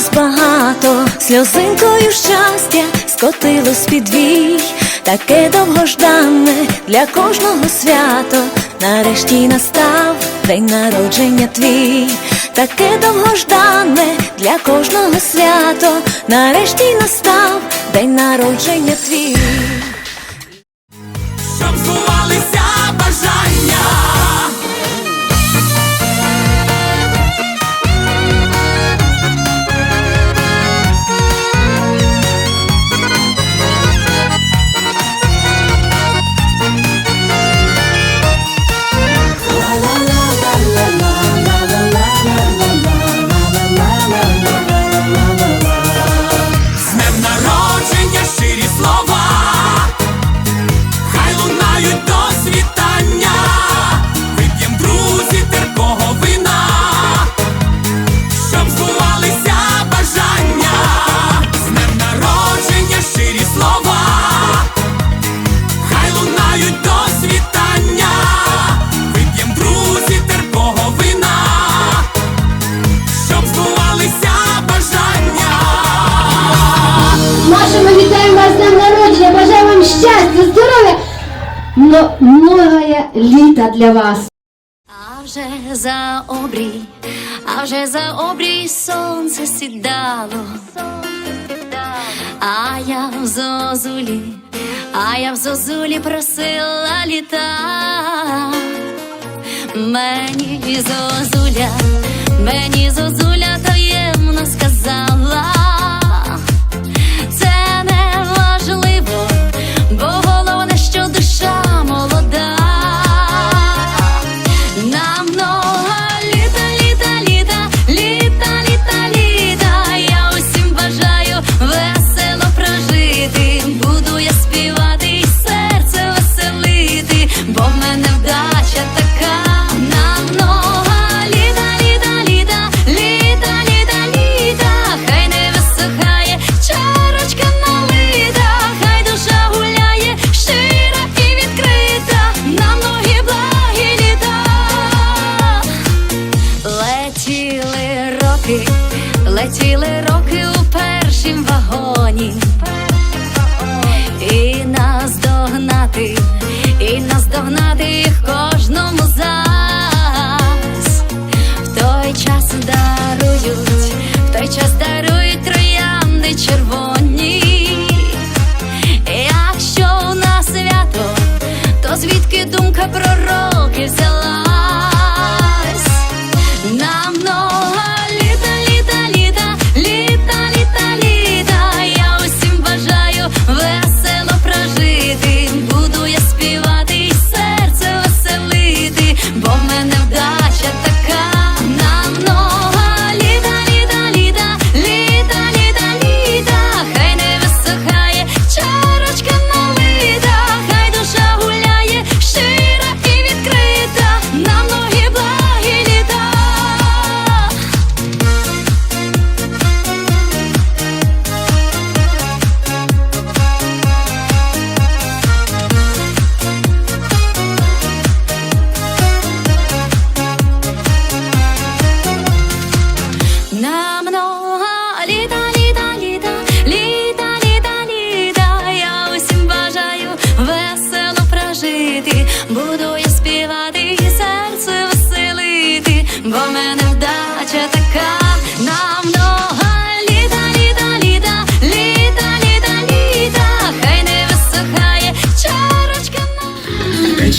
Навколо багато, сльозинкою щастя скотилось під вій, таке довгожданне для кожного свято. Нарешті настав день народження твій, таке довгожданне для кожного свято. Нарешті настав день народження твій. щоб збувалися бажання. Но многое літа для вас. А вже за обрій, а вже за обрій сонце сідало. А я в зозулі, а я в зозулі просила літа. Мені зозуля, мені зозуля таємно сказала. Бо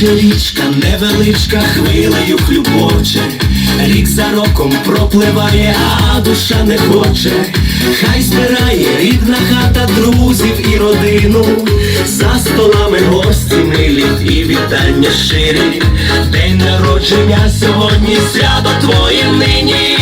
на. Тече річка невеличка, хвилею хлюбоче, рік за роком пропливає, а душа не хоче. Хай збирає рідна хата друзів і родину, за столами гості милі і вітання щирі. День народження сьогодні, свято твоє нині.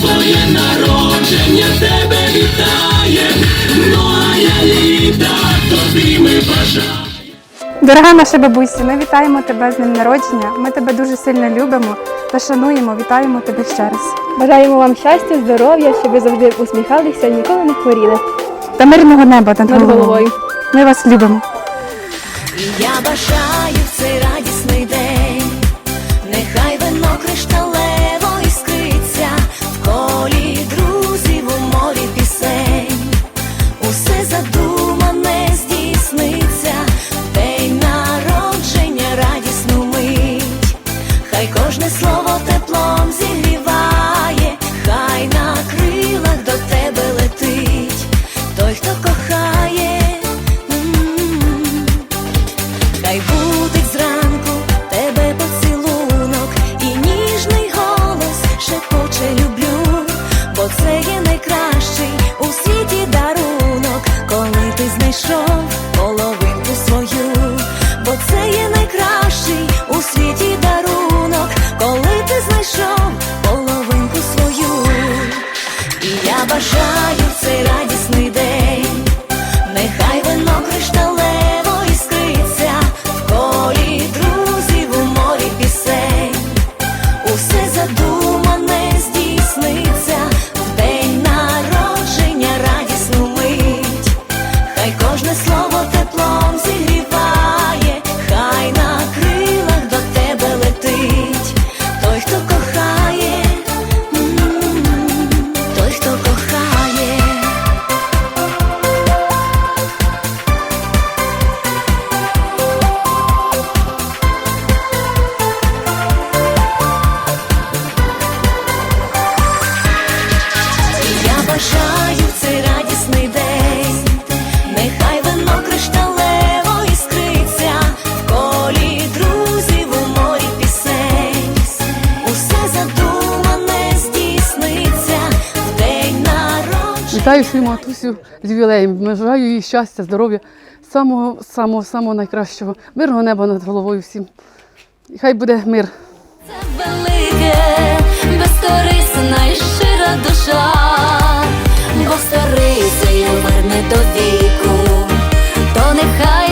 твоє народження тебе вітає, ну літа, тобі ми бажаємо. Дорога наша бабусі, ми вітаємо тебе з ним народження. Ми тебе дуже сильно любимо та шануємо, вітаємо тебе ще раз. Бажаємо вам щастя, здоров'я, щоб ви завжди усміхалися ніколи не хворіли. Та мирного неба над головою. Ми вас любимо. Я бажаю в цей рай. Вітаю свою матусю з ювілеєм. Бажаю їй щастя, здоров'я, самого самого самого найкращого, мирного неба над головою всім. І хай буде мир. Це велике, безкорисна і щира душа, бо старий силу верне до віку, то нехай.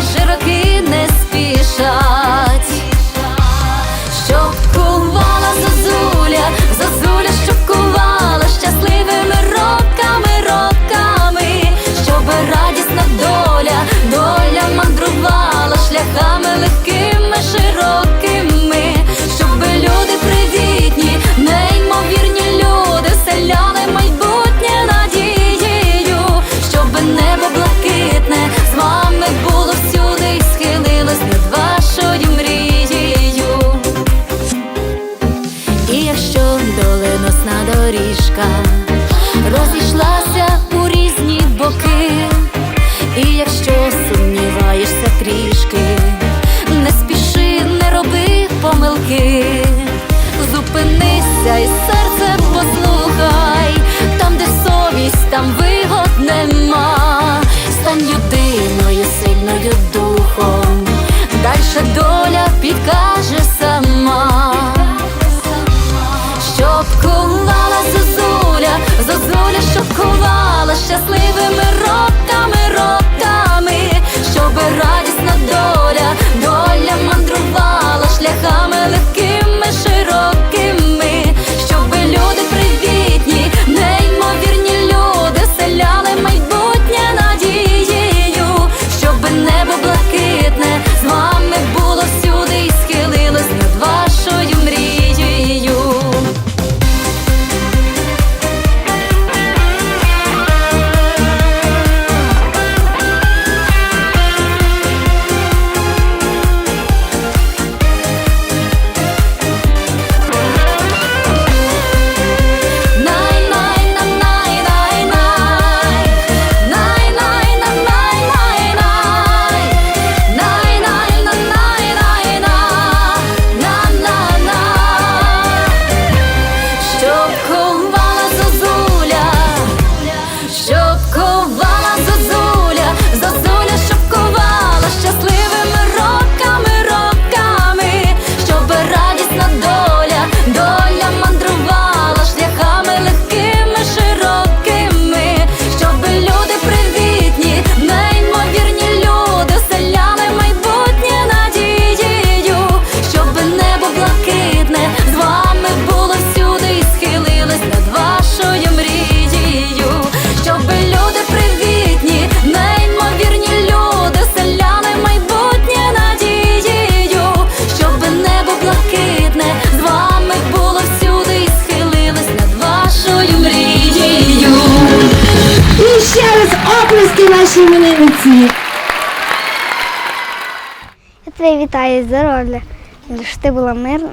Тебе вітаю здоров'я, щоб ти була мирна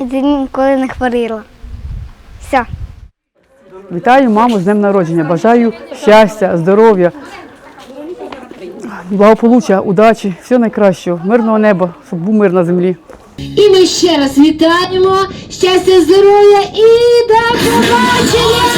і ти ніколи не хворіла. Все. Вітаю маму з днем народження. Бажаю щастя, здоров'я, благополуччя, удачі, всього найкращого, мирного неба, щоб був мир на землі. І ми ще раз вітаємо. Щастя, здоров'я і до побачення!